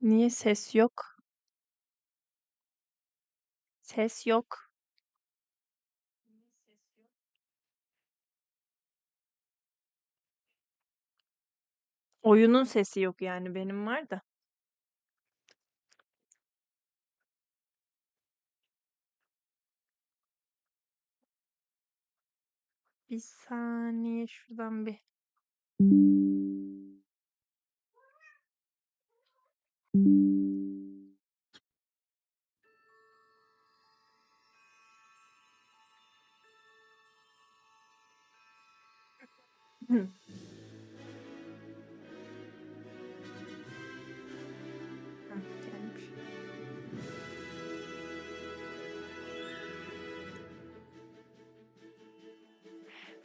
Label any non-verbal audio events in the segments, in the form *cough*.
Niye ses yok? Ses yok. Oyunun sesi yok yani benim var da. Bir saniye şuradan bir. Thank you.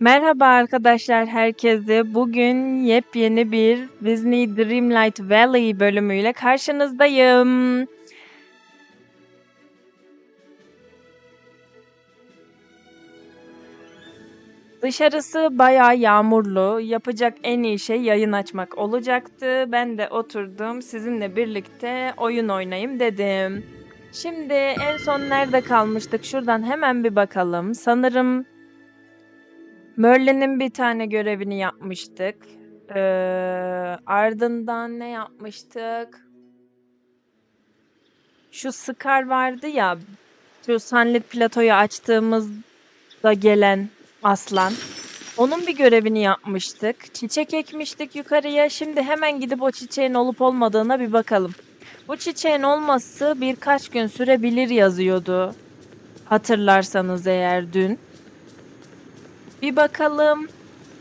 Merhaba arkadaşlar herkese. Bugün yepyeni bir Disney Dreamlight Valley bölümüyle karşınızdayım. Dışarısı bayağı yağmurlu. Yapacak en iyi şey yayın açmak olacaktı. Ben de oturdum sizinle birlikte oyun oynayayım dedim. Şimdi en son nerede kalmıştık? Şuradan hemen bir bakalım. Sanırım Merlin'in bir tane görevini yapmıştık. Ee, ardından ne yapmıştık? Şu Scar vardı ya, şu Sunlit Plato'yu açtığımızda gelen aslan. Onun bir görevini yapmıştık. Çiçek ekmiştik yukarıya. Şimdi hemen gidip o çiçeğin olup olmadığına bir bakalım. Bu çiçeğin olması birkaç gün sürebilir yazıyordu. Hatırlarsanız eğer dün. Bir bakalım.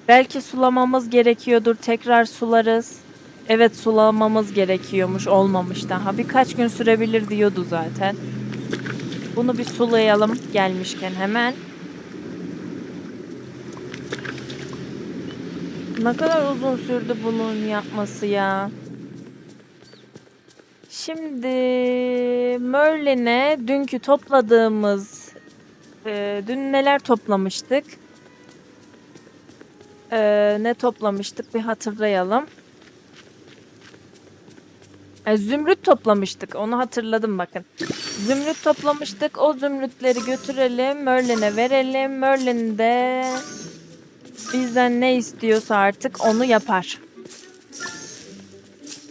Belki sulamamız gerekiyordur. Tekrar sularız. Evet sulamamız gerekiyormuş. Olmamış daha. Birkaç gün sürebilir diyordu zaten. Bunu bir sulayalım gelmişken hemen. Ne kadar uzun sürdü bunun yapması ya. Şimdi Merlin'e dünkü topladığımız e, dün neler toplamıştık? E, ne toplamıştık bir hatırlayalım. E, zümrüt toplamıştık. Onu hatırladım bakın. Zümrüt toplamıştık. O zümrütleri götürelim. Merlin'e verelim. Merlin de bizden ne istiyorsa artık onu yapar.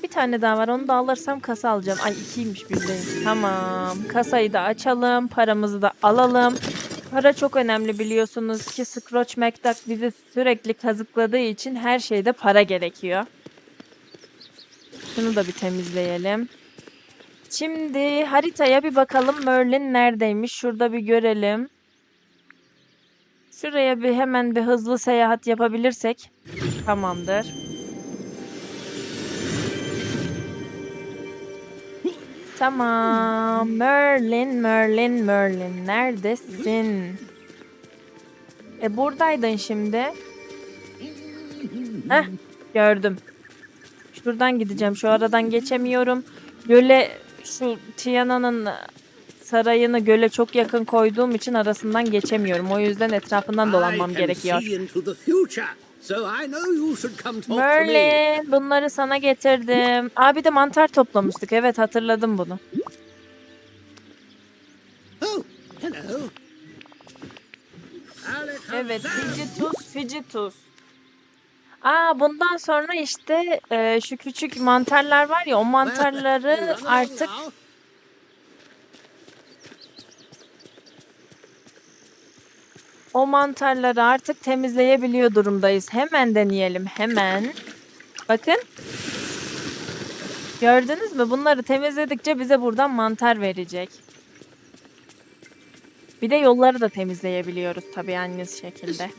Bir tane daha var. Onu da alırsam kasa alacağım. Ay ikiymiş birdeyim. Tamam. Kasayı da açalım. Paramızı da alalım. Para çok önemli biliyorsunuz ki Scrooge McDuck bizi sürekli kazıkladığı için her şeyde para gerekiyor. Şunu da bir temizleyelim. Şimdi haritaya bir bakalım Merlin neredeymiş? Şurada bir görelim. Şuraya bir hemen bir hızlı seyahat yapabilirsek tamamdır. Tamam. Merlin, Merlin, Merlin. Neredesin? E buradaydın şimdi. Heh, gördüm. Şuradan gideceğim. Şu aradan geçemiyorum. Göle şu Tiana'nın sarayını göle çok yakın koyduğum için arasından geçemiyorum. O yüzden etrafından dolanmam gerekiyor. So I know you should come talk to me. Merlin, bunları sana getirdim. Abi de mantar toplamıştık. Evet hatırladım bunu. Oh, hello. Evet, Figitus, Figitus. Aa, bundan sonra işte e, şu küçük mantarlar var ya, o mantarları artık o mantarları artık temizleyebiliyor durumdayız. Hemen deneyelim, hemen. Bakın. Gördünüz mü? Bunları temizledikçe bize buradan mantar verecek. Bir de yolları da temizleyebiliyoruz tabii aynı şekilde.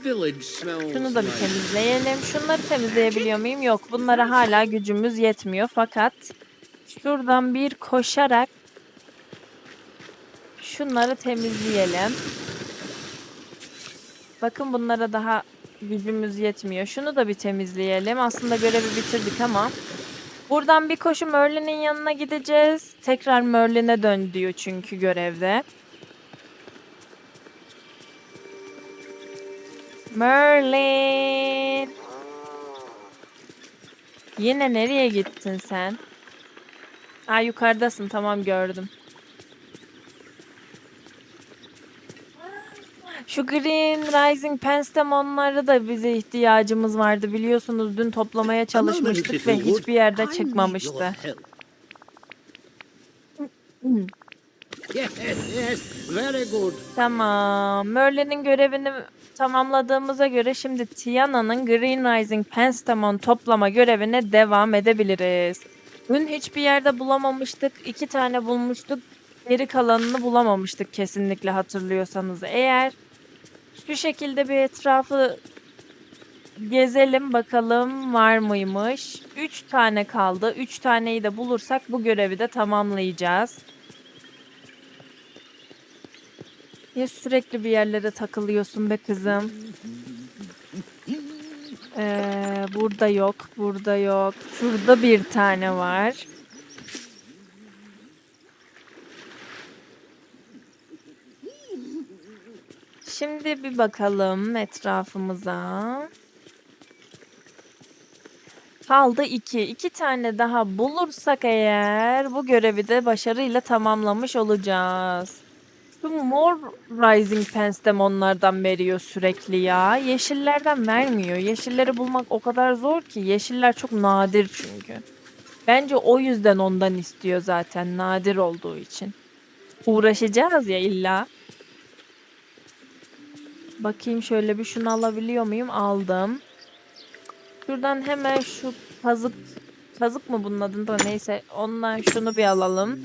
Şunu da bir temizleyelim. Şunları temizleyebiliyor muyum? Yok. Bunlara hala gücümüz yetmiyor. Fakat şuradan bir koşarak şunları temizleyelim. Bakın bunlara daha gücümüz yetmiyor. Şunu da bir temizleyelim. Aslında görevi bitirdik ama buradan bir koşu Merlin'in yanına gideceğiz. Tekrar Merlin'e dön diyor çünkü görevde. Merlin. Yine nereye gittin sen? Ha yukarıdasın tamam gördüm. Şu Green Rising Penstamonları da bize ihtiyacımız vardı biliyorsunuz dün toplamaya çalışmıştık ve hiçbir yerde çıkmamıştı. your help. Yes, yes, very good. Tamam. Merlin'in görevini tamamladığımıza göre şimdi Tiana'nın Green Rising Penstamon toplama görevine devam edebiliriz. Dün hiçbir yerde bulamamıştık. iki tane bulmuştuk. Geri kalanını bulamamıştık kesinlikle hatırlıyorsanız. Eğer şu şekilde bir etrafı gezelim bakalım var mıymış. Üç tane kaldı. Üç taneyi de bulursak bu görevi de tamamlayacağız. Ya sürekli bir yerlere takılıyorsun be kızım. Ee, burada yok, burada yok. Şurada bir tane var. Şimdi bir bakalım etrafımıza. Kaldı iki. İki tane daha bulursak eğer bu görevi de başarıyla tamamlamış olacağız. Şu mor Rising Penstamonlardan veriyor sürekli ya. Yeşillerden vermiyor. Yeşilleri bulmak o kadar zor ki. Yeşiller çok nadir çünkü. Bence o yüzden ondan istiyor zaten. Nadir olduğu için. Uğraşacağız ya illa. Bakayım şöyle bir şunu alabiliyor muyum? Aldım. Şuradan hemen şu kazık kazık mı bunun adında neyse ondan şunu bir alalım.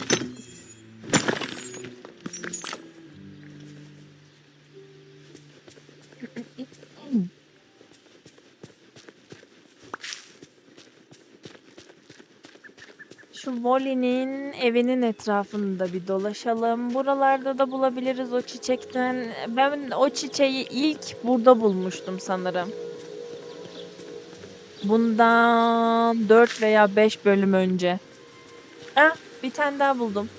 Şu Molly'nin evinin etrafında bir dolaşalım. Buralarda da bulabiliriz o çiçekten. Ben o çiçeği ilk burada bulmuştum sanırım. Bundan 4 veya 5 bölüm önce. Ah, bir tane daha buldum.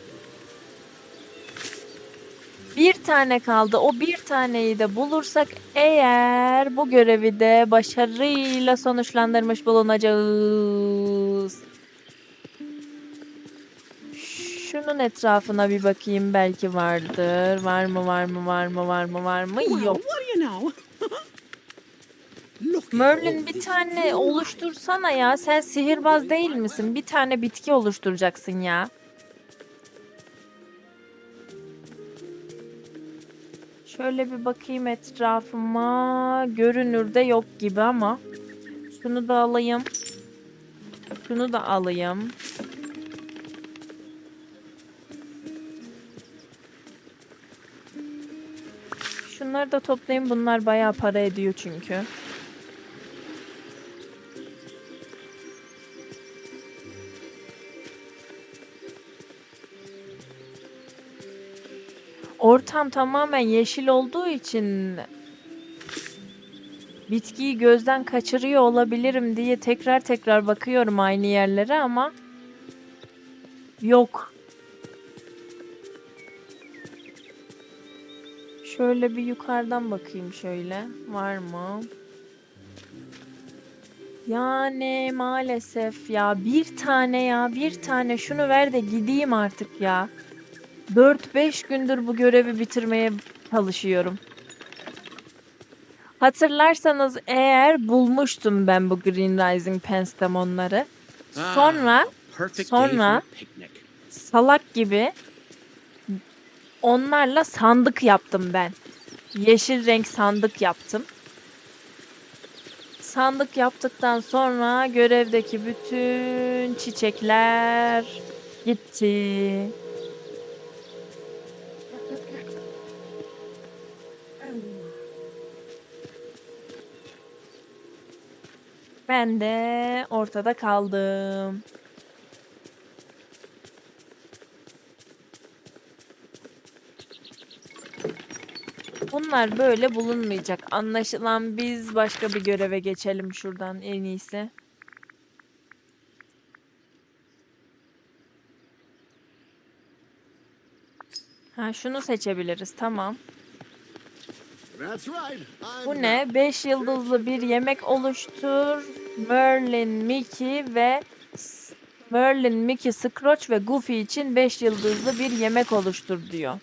Bir tane kaldı. O bir taneyi de bulursak eğer bu görevi de başarıyla sonuçlandırmış bulunacağız. Şunun etrafına bir bakayım belki vardır. Var mı var mı var mı var mı var mı? Yok. *laughs* Merlin bir tane oluştursana ya. Sen sihirbaz değil misin? Bir tane bitki oluşturacaksın ya. Şöyle bir bakayım etrafıma. Görünürde yok gibi ama. Şunu da alayım. Şunu da alayım. Şunları da toplayayım. Bunlar bayağı para ediyor çünkü. Ortam tamamen yeşil olduğu için bitkiyi gözden kaçırıyor olabilirim diye tekrar tekrar bakıyorum aynı yerlere ama yok. Şöyle bir yukarıdan bakayım şöyle. Var mı? Yani maalesef ya bir tane ya bir tane şunu ver de gideyim artık ya. 4-5 gündür bu görevi bitirmeye çalışıyorum. Hatırlarsanız eğer bulmuştum ben bu Green Rising Penstamonları. Ah, Sonra sonra- salak gibi onlarla sandık yaptım ben. Yeşil renk sandık yaptım. Sandık yaptıktan sonra görevdeki bütün çiçekler gitti. Ben de ortada kaldım. Bunlar böyle bulunmayacak. Anlaşılan biz başka bir göreve geçelim şuradan en iyisi. Ha şunu seçebiliriz. Tamam. Bu ne? 5 yıldızlı bir yemek oluştur. Merlin, Mickey ve Merlin, Mickey, Scrooge ve Goofy için 5 yıldızlı bir yemek oluştur diyor.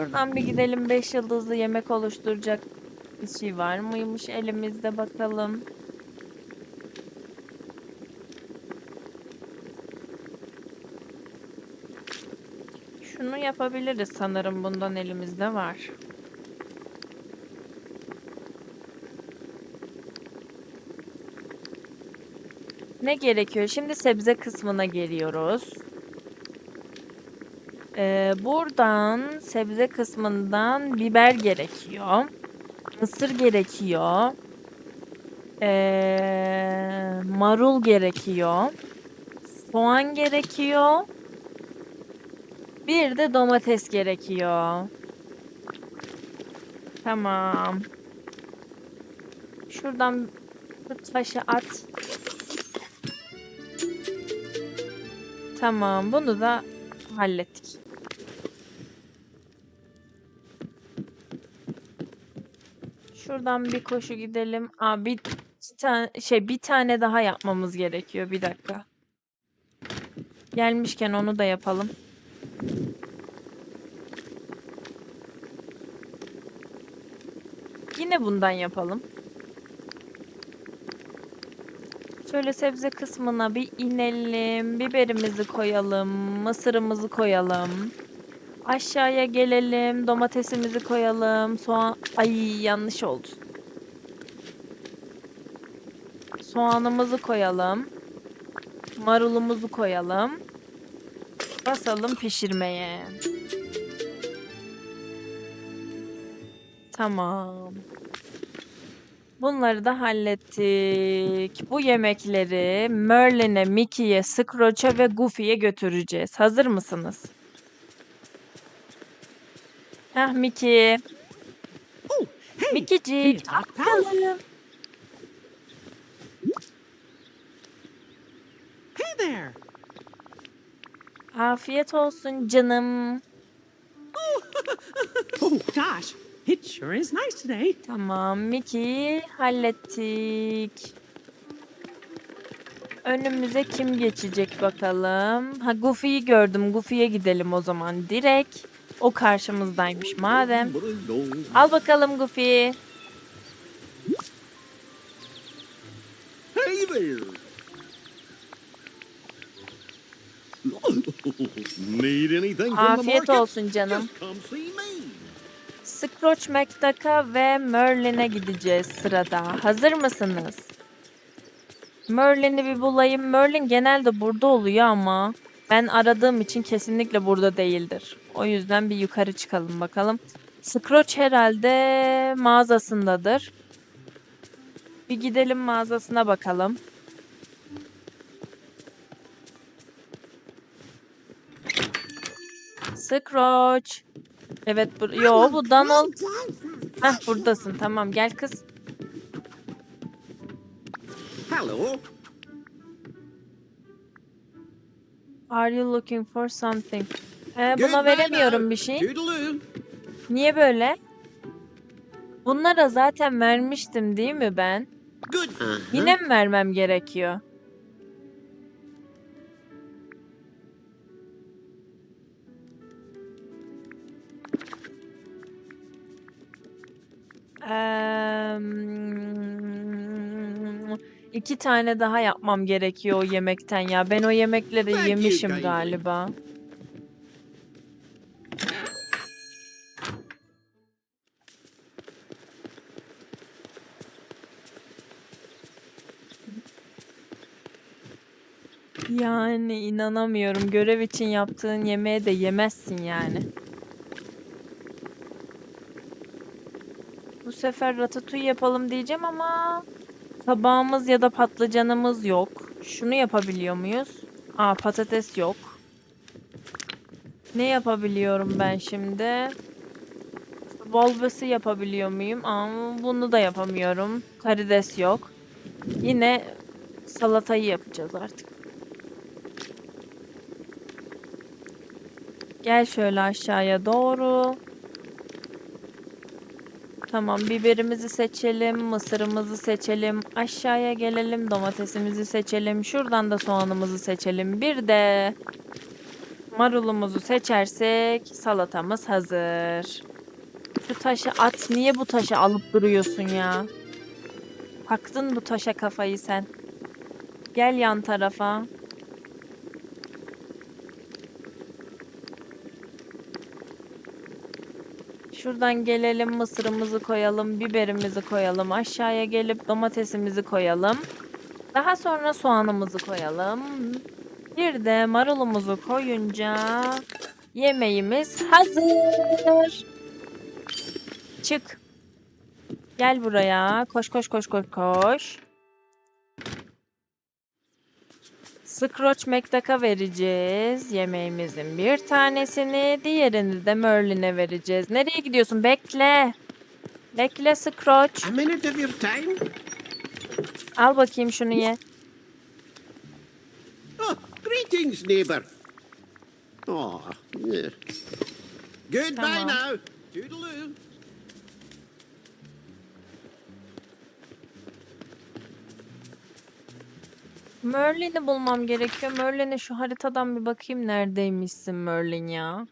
Şuradan bir gidelim 5 yıldızlı yemek oluşturacak bir şey var mıymış elimizde bakalım. Şunu yapabiliriz sanırım bundan elimizde var. Ne gerekiyor? Şimdi sebze kısmına geliyoruz. Ee, buradan sebze kısmından biber gerekiyor. Mısır gerekiyor. Ee, marul gerekiyor. Soğan gerekiyor. Bir de domates gerekiyor. Tamam. Şuradan bu taşı at. Tamam, bunu da hallettik. Şuradan bir koşu gidelim. Aa, bir tane şey bir tane daha yapmamız gerekiyor. Bir dakika. Gelmişken onu da yapalım. Yine bundan yapalım. Şöyle sebze kısmına bir inelim. Biberimizi koyalım. Mısırımızı koyalım. Aşağıya gelelim. Domatesimizi koyalım. Soğan... Ay yanlış oldu. Soğanımızı koyalım. Marulumuzu koyalım. Basalım pişirmeye. Tamam. Bunları da hallettik. Bu yemekleri Merlin'e, Mickey'ye, Scrooge'a ve Goofy'ye götüreceğiz. Hazır mısınız? Heh. Oh. Can you talk, pal? bakalım. Hey there! Afiyet olsun canım. *laughs* Oh gosh, it sure is nice today. Tamam Mickey hallettik. Önümüze kim geçecek bakalım. Ha Goofy'yi gördüm. Goofy'ye gidelim o zaman direkt. O karşımızdaymış madem. Al bakalım Goofy. Hey there! Need anything from the Afiyet olsun canım. Scrooge McDuck'a ve Merlin'e gideceğiz sırada. Hazır mısınız? Merlin'i bir bulayım. Merlin genelde burada oluyor ama ben aradığım için kesinlikle burada değildir. O yüzden bir yukarı çıkalım bakalım. Scrooge herhalde mağazasındadır. Bir gidelim mağazasına bakalım. Scrooge. Evet, bu yo bu Donald. Heh buradasın. Tamam gel kız. Hello. Are you looking for something? Ee, buna veremiyorum bir şey. Niye böyle? Bunlara zaten vermiştim değil mi ben? Yine mi vermem gerekiyor? Eee, iki tane daha yapmam gerekiyor o yemekten ya. Ben o yemekleri Thank you, yemişim Katie. galiba. Yani inanamıyorum. Görev için yaptığın yemeği de yemezsin yani. Bu sefer ratatouille yapalım diyeceğim ama tabağımız ya da patlıcanımız yok. Şunu yapabiliyor muyuz? Aa patates yok. Ne yapabiliyorum ben şimdi? Volvesi yapabiliyor muyum? Ama bunu da yapamıyorum. Karides yok. Yine salatayı yapacağız artık. Gel şöyle aşağıya doğru. Tamam biberimizi seçelim, mısırımızı seçelim, aşağıya gelelim, domatesimizi seçelim, şuradan da soğanımızı seçelim. Bir de marulumuzu seçersek salatamız hazır. Şu taşı at, niye bu taşı alıp duruyorsun ya? Taktın bu taşa kafayı sen. Gel yan tarafa. Şuradan gelelim mısırımızı koyalım, biberimizi koyalım. Aşağıya gelip domatesimizi koyalım. Daha sonra soğanımızı koyalım. Bir de marulumuzu koyunca yemeğimiz hazır. Çık. Gel buraya. Koş koş koş koş koş. Scrooge McDuck'a vereceğiz yemeğimizin bir tanesini, diğerini de Merlin'e vereceğiz. Nereye gidiyorsun? Bekle. Bekle Scrooge. A minute of your time? Al bakayım şunu ye. Oh, greetings, neighbour. Oh, yeah. Goodbye on. now. Toodaloo. Merlin'i bulmam gerekiyor. Merlin'e şu haritadan bir bakayım neredeymişsin Merlin ya.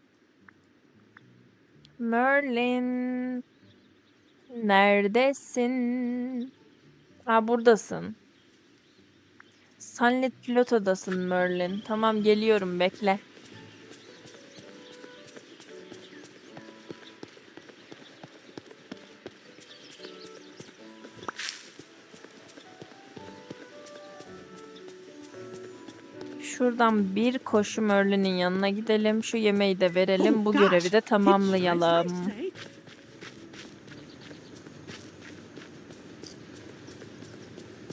Merlin. Neredesin? Ha buradasın. Sunlit Plato'dasın Merlin. Tamam geliyorum bekle. Şuradan bir koşu Merlin'in yanına gidelim. Şu yemeği de verelim. Bu görevi de tamamlayalım.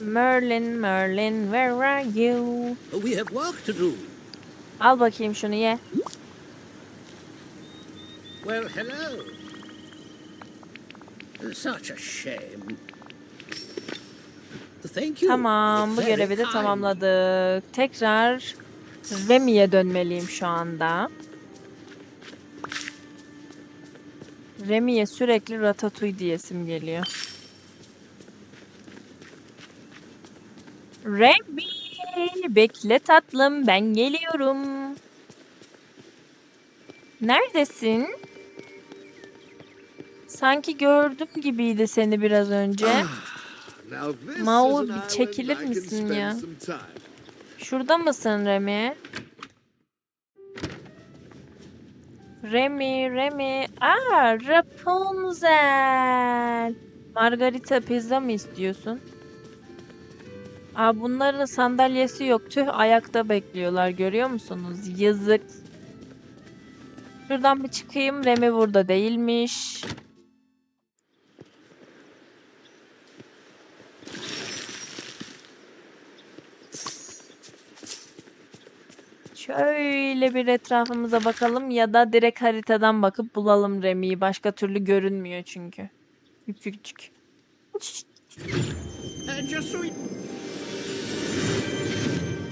Merlin, Merlin, where are you? We have work to do. Al bakayım şunu ye. Well, hello. Such a shame. Thank you. Tamam, bu görevi de tamamladık. Tekrar Remy'e dönmeliyim şu anda. Remy'e sürekli Ratatouille diyesim geliyor. Remy, bekle tatlım, ben geliyorum. Neredesin? Sanki gördüm gibiydi seni biraz önce. Maul, is bir çekilir misin ya? Şurada mısın Remy? Remy, Remy. Aa, Rapunzel. Margarita pizza mı istiyorsun? Aa, bunların sandalyesi yok. Tüh ayakta bekliyorlar. Görüyor musunuz? Yazık. Şuradan bir çıkayım. Remy burada değilmiş. Şöyle bir etrafımıza bakalım ya da direkt haritadan bakıp bulalım Remy'yi. Başka türlü görünmüyor çünkü. Küçük küçük.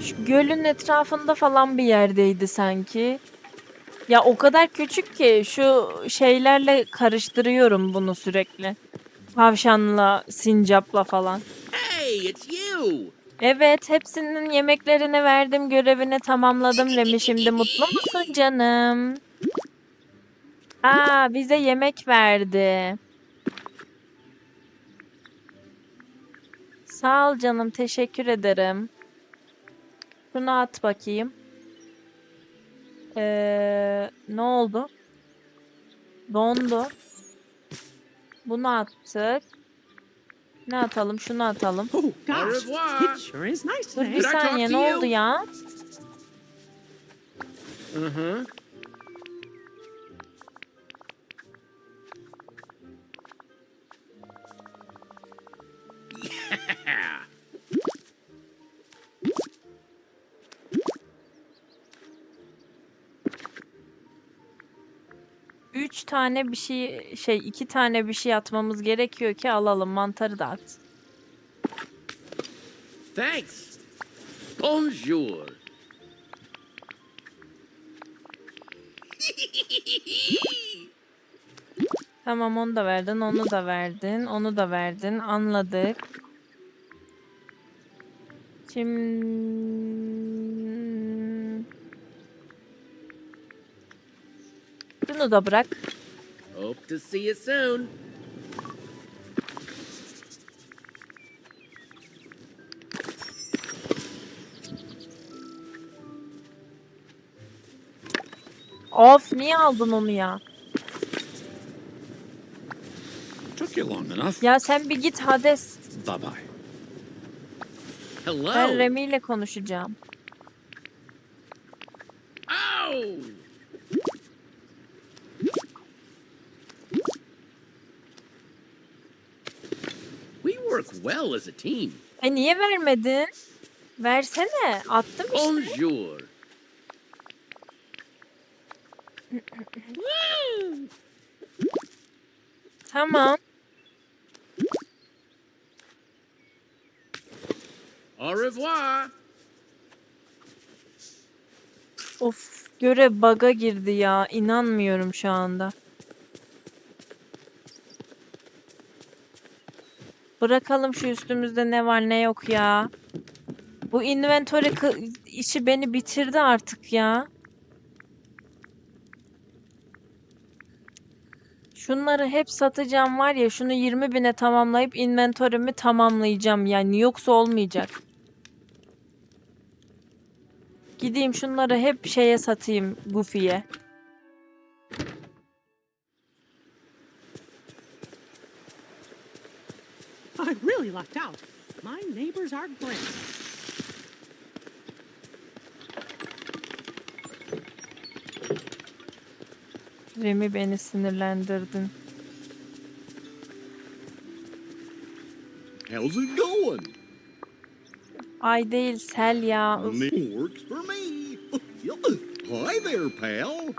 Şu gölün etrafında falan bir yerdeydi sanki. Ya o kadar küçük ki şu şeylerle karıştırıyorum bunu sürekli. Tavşanla, sincapla falan. Hey, it's you. Evet, hepsinin yemeklerini verdim, görevini tamamladım Remi. Şimdi mutlu musun canım? Aa, bize yemek verdi. Sağ ol canım, teşekkür ederim. Şunu at bakayım. Ee, ne oldu? Dondu. Bunu attık. Ne atalım? Şunu atalım. Oh Dur bir saniye to ne oldu ya? Uh-huh. Yeah. Tane bir şey şey iki tane bir şey atmamız gerekiyor ki alalım mantarı da at. Thanks. Bonjour. *laughs* Tamam onu da verdin, onu da verdin, onu da verdin. Anladık. Şimdi... Şunu da bırak. Hope to see you soon. Of niye aldın onu ya? Took you long enough. Ya sen bir git Hades. Bye bye. Hello. Ben Remy ile konuşacağım. Oh! We work well as a team. E niye vermedin? Versene. Attım işte. Bonjour. Tamam. Au revoir. Of görev bug'a girdi ya. İnanmıyorum şu anda. Bırakalım şu üstümüzde ne var ne yok ya. Bu inventory işi beni bitirdi artık ya. Şunları hep satacağım var ya şunu 20 bine tamamlayıp inventory'mi tamamlayacağım yani yoksa olmayacak. Gideyim şunları hep şeye satayım Goofy'ye. Really lucked out. My neighbors are great. Remi beni sinirlendirdin. How's it going? Ay değil sel ya. Works for me. *laughs* Hi there, pal.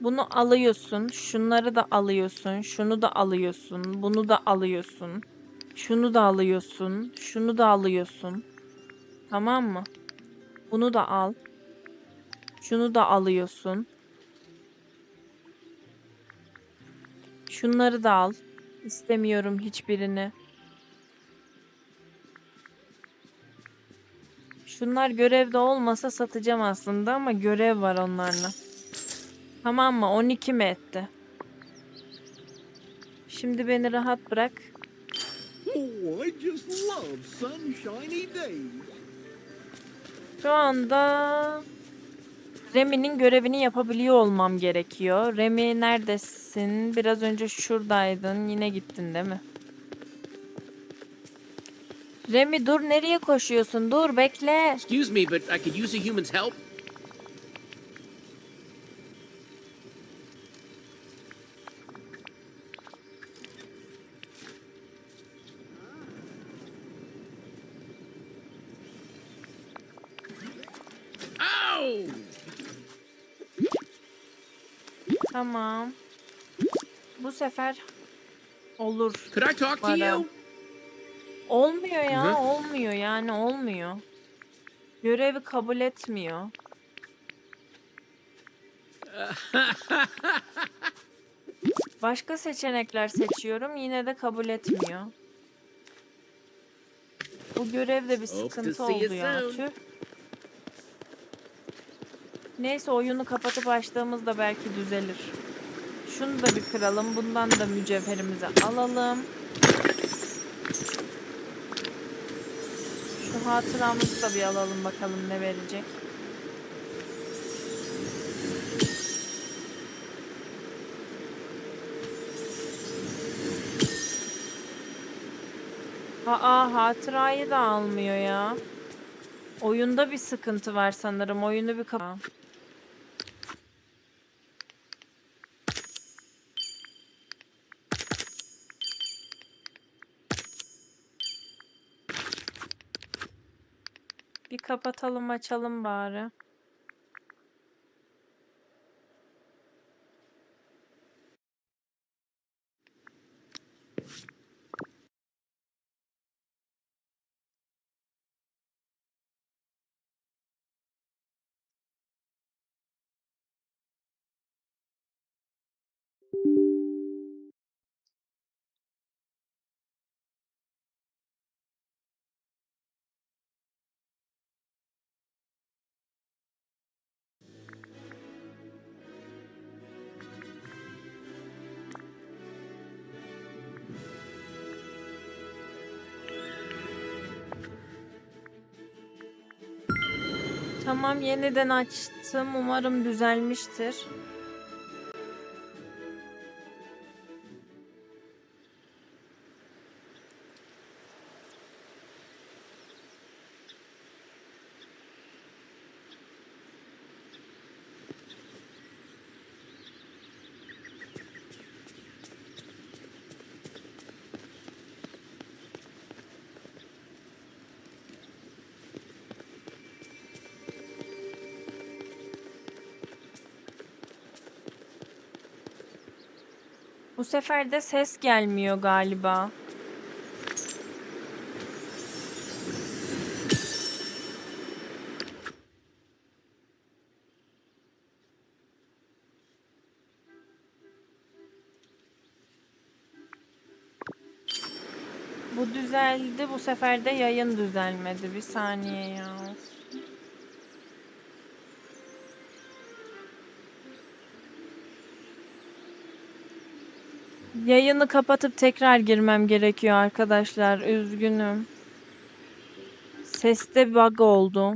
Bunu alıyorsun. Şunları da alıyorsun. Şunu da alıyorsun. Bunu da alıyorsun. Şunu da alıyorsun. Şunu da alıyorsun. Tamam mı? Bunu da al. Şunu da alıyorsun. Şunları da al. İstemiyorum hiçbirini. Şunlar görevde olmasa satacağım aslında ama görev var onlarla. Tamam mı? 12 mi etti? Şimdi beni rahat bırak. Oh, I just love sunshiny days. Şu anda Remi'nin görevini yapabiliyor olmam gerekiyor. Remi neredesin? Biraz önce şuradaydın. Yine gittin değil mi? Remi dur nereye koşuyorsun? Dur bekle. Excuse me, but I could use a human's help. Tamam. Bu sefer olur. Could I talk to you? Olmuyor ya, Hı? olmuyor yani olmuyor. Görevi kabul etmiyor. *laughs* Başka seçenekler seçiyorum, yine de kabul etmiyor. Bu görevde bir sıkıntı oldu ya. Tüh. Neyse oyunu kapatıp açtığımızda belki düzelir. Şunu da bir kıralım. Bundan da mücevherimizi alalım. Şu hatıramızı da bir alalım bakalım ne verecek. Aa hatırayı da almıyor ya. Oyunda bir sıkıntı var sanırım. Oyunu bir kapa. Kapatalım açalım bari. Tamam yeniden açtım. Umarım düzelmiştir. Bu sefer de ses gelmiyor galiba. Bu düzeldi. Bu sefer de yayın düzelmedi. Bir saniye ya. Yayını kapatıp tekrar girmem gerekiyor arkadaşlar. Üzgünüm. Seste bug oldu.